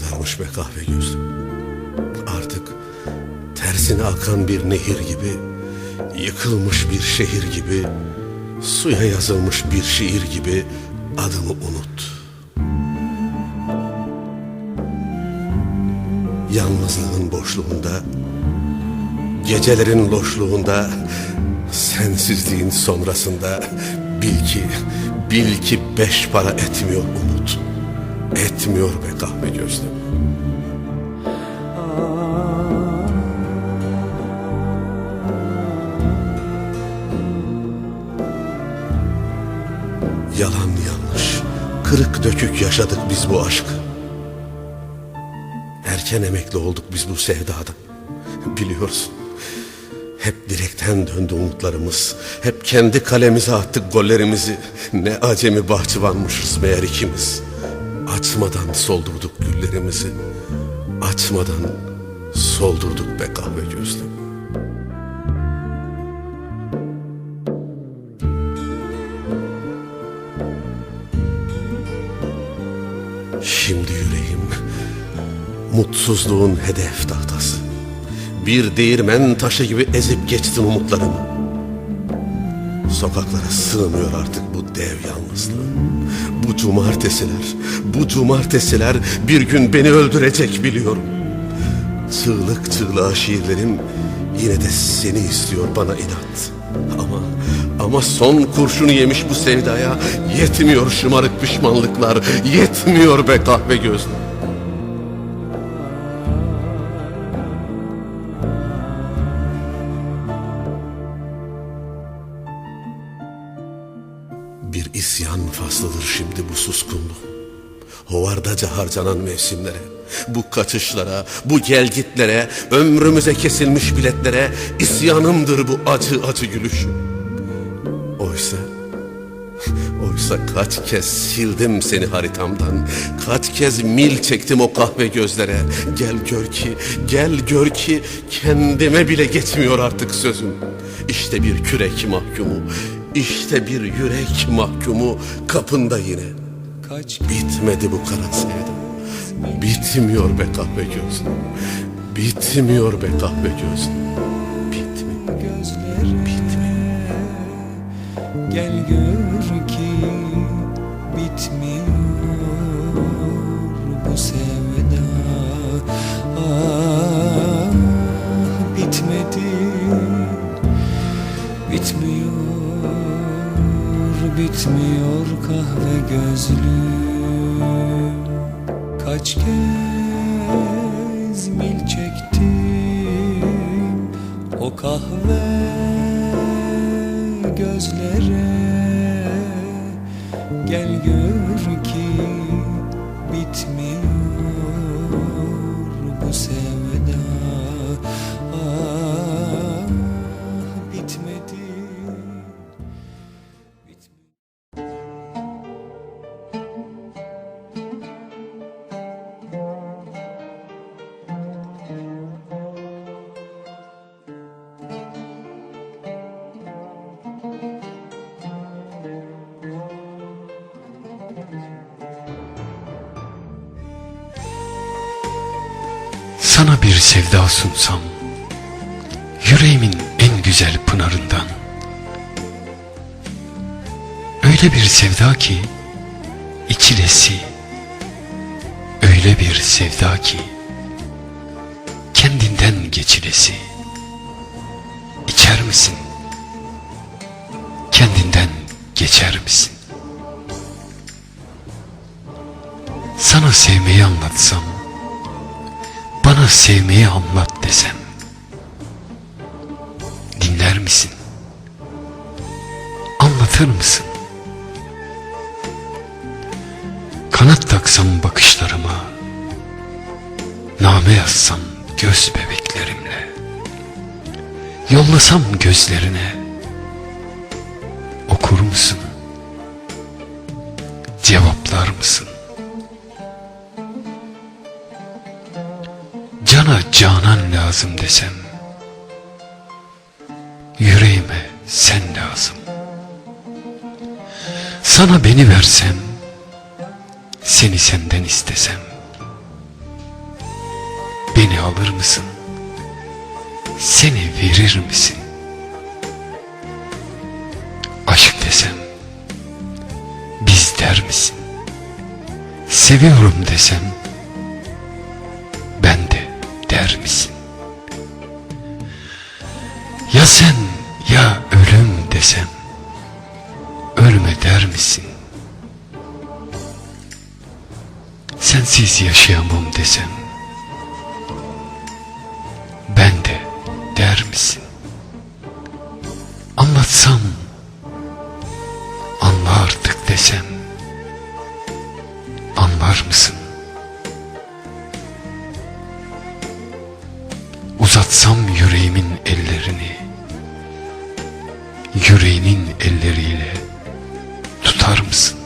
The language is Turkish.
Kadarmış be kahve gözlüm. Artık tersine akan bir nehir gibi, yıkılmış bir şehir gibi, suya yazılmış bir şiir gibi adımı unut. Yalnızlığın boşluğunda, gecelerin loşluğunda, sensizliğin sonrasında bil ki, bil ki beş para etmiyor umut. Etmiyor be kahve gözlüm. Yalan yanlış, kırık dökük yaşadık biz bu aşkı. Erken emekli olduk biz bu sevdadan. Biliyorsun. Hep direkten döndü umutlarımız. Hep kendi kalemize attık gollerimizi. Ne acemi bahçıvanmışız meğer ikimiz. Açmadan soldurduk güllerimizi. Açmadan soldurduk be kahve gözlüm. Şimdi yüreğim mutsuzluğun hedef tahtası. Bir değirmen taşı gibi ezip geçtin umutlarımı. Sokaklara sığmıyor artık bu dev yalnızlığım. Bu cumartesiler, bu cumartesiler bir gün beni öldürecek biliyorum. Çığlık çığlığa şiirlerim yine de seni istiyor bana inat. Ama ama son kurşunu yemiş bu sevdaya yetmiyor şımarık pişmanlıklar, yetmiyor be kahve gözlü. Faslıdır şimdi bu suskunluğum. Hovardaca harcanan mevsimlere, bu kaçışlara, bu gelgitlere, ömrümüze kesilmiş biletlere isyanımdır bu acı acı gülüşüm. Oysa, oysa kaç kez sildim seni haritamdan, kaç kez mil çektim o kahve gözlere. Gel gör ki, gel gör ki kendime bile geçmiyor artık sözüm. İşte bir kürek mahkumu, işte bir yürek mahkumu kapında yine. Kaç Bitmedi bu kara sevda. Bitmiyor be kahve gözlüm. Bitmiyor be kahve gözlüm. Bitmiyor. Bitmiyor. Gel gör ki bitmiyor bitmiyor kahve gözlüm Kaç kez mil çektim o kahve gözlere. Gel gör ki bitmiyor Sana bir sevda sunsam Yüreğimin en güzel pınarından Öyle bir sevda ki içilesi Öyle bir sevda ki Kendinden geçilesi İçer misin? Kendinden geçer misin? Sana sevmeyi anlatsam bana sevmeyi anlat desem Dinler misin? Anlatır mısın? Kanat taksam bakışlarıma Name yazsam göz bebeklerimle Yollasam gözlerine Okur musun? Cevaplar mısın? Cana canan lazım desem Yüreğime sen lazım Sana beni versem seni senden istesem beni alır mısın? Seni verir misin? Aşk desem biz der misin? Seviyorum desem der misin? Ya sen ya ölüm desem ölme der misin? Sensiz yaşayamam desem ben de der misin? Anlatsam Uzatsam yüreğimin ellerini yüreğinin elleriyle tutar mısın?